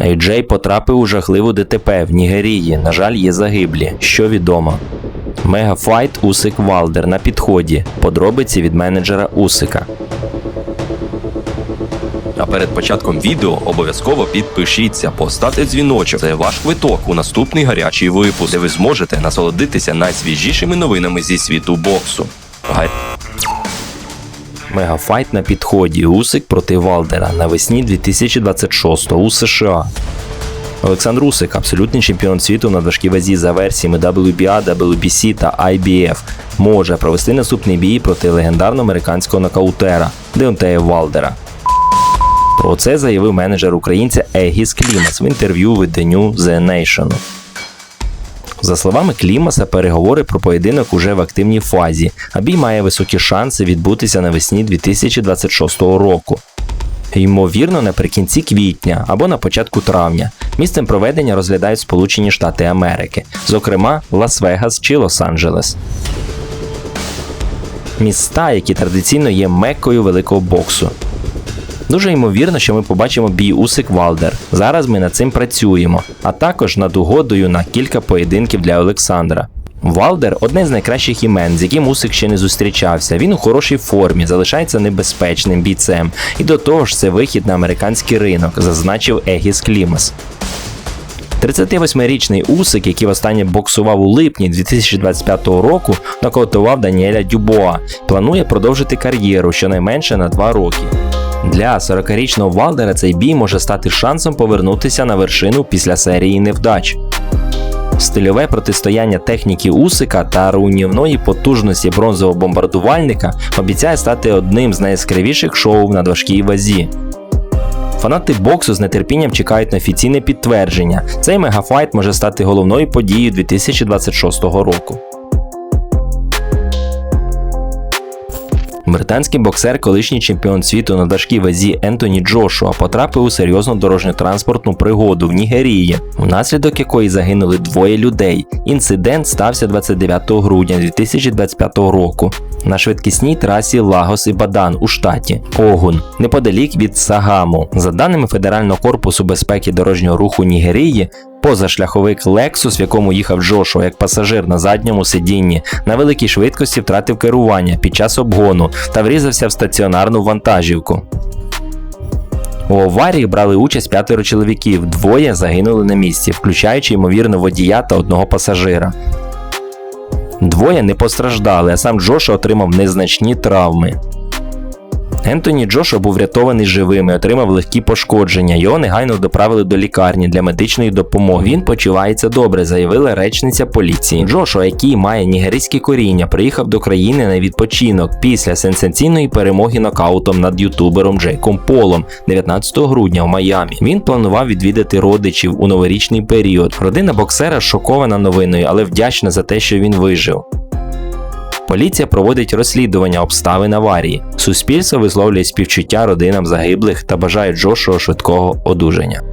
Ейджей потрапив у жахливу ДТП в Нігерії. На жаль, є загиблі. Що відомо. Мегафайт Усик Валдер на підході. Подробиці від менеджера Усика. А перед початком відео обов'язково підпишіться, поставте дзвіночок. Це ваш квиток у наступний гарячий випуск, де ви зможете насолодитися найсвіжішими новинами зі світу боксу. Мегафайт на підході. Усик проти Валдера навесні 2026 у США. Олександр Усик, абсолютний чемпіон світу на важкій вазі за версіями WBA, WBC та IBF, може провести наступний бій проти легендарного американського нокаутера Деонтея Валдера. Про це заявив менеджер українця Егіс Клімас в інтерв'ю виданню The Nation. За словами Клімаса, переговори про поєдинок уже в активній фазі, а бій має високі шанси відбутися навесні 2026 року. Ймовірно, наприкінці квітня або на початку травня. Місцем проведення розглядають Сполучені Штати Америки, зокрема Лас-Вегас чи Лос-Анджелес. Міста, які традиційно є меккою великого боксу. Дуже ймовірно, що ми побачимо бій Усик Валдер. Зараз ми над цим працюємо, а також над угодою на кілька поєдинків для Олександра. Валдер одне з найкращих імен, з яким Усик ще не зустрічався. Він у хорошій формі, залишається небезпечним бійцем. І до того ж, це вихід на американський ринок, зазначив Егіс Клімас. 38-річний Усик, який востаннє боксував у липні 2025 року, нокаутував Даніеля Дюбоа. Планує продовжити кар'єру щонайменше на 2 роки. Для 40-річного Валдера цей бій може стати шансом повернутися на вершину після серії невдач. Стильове протистояння техніки Усика та руйнівної потужності бронзового бомбардувальника обіцяє стати одним з найяскравіших шоу в надважкій вазі. Фанати боксу з нетерпінням чекають на офіційне підтвердження. Цей мегафайт може стати головною подією 2026 року. Британський боксер, колишній чемпіон світу на важкій вазі Ентоні Джошуа потрапив у серйозну дорожньо-транспортну пригоду в Нігерії, внаслідок якої загинули двоє людей. Інцидент стався 29 грудня 2025 року на швидкісній трасі Лагос і Бадан у штаті Огун, неподалік від Сагаму. За даними Федерального корпусу безпеки дорожнього руху Нігерії, Позашляховик Lexus, в якому їхав Джошуа як пасажир на задньому сидінні, на великій швидкості втратив керування під час обгону та врізався в стаціонарну вантажівку. У аварії брали участь п'ятеро чоловіків, двоє загинули на місці, включаючи ймовірно водія та одного пасажира. Двоє не постраждали, а сам Джоша отримав незначні травми. Ентоні Джошуа був врятований живим і отримав легкі пошкодження. Його негайно доправили до лікарні для медичної допомоги. Він почувається добре, заявила речниця поліції. Джошуа, який має нігерійське коріння, приїхав до країни на відпочинок після сенсаційної перемоги нокаутом над ютубером Джейком Полом 19 грудня в Майамі. Він планував відвідати родичів у новорічний період. Родина боксера шокована новиною, але вдячна за те, що він вижив. Поліція проводить розслідування обставин аварії. Суспільство висловлює співчуття родинам загиблих та бажає Джошуа швидкого одужання.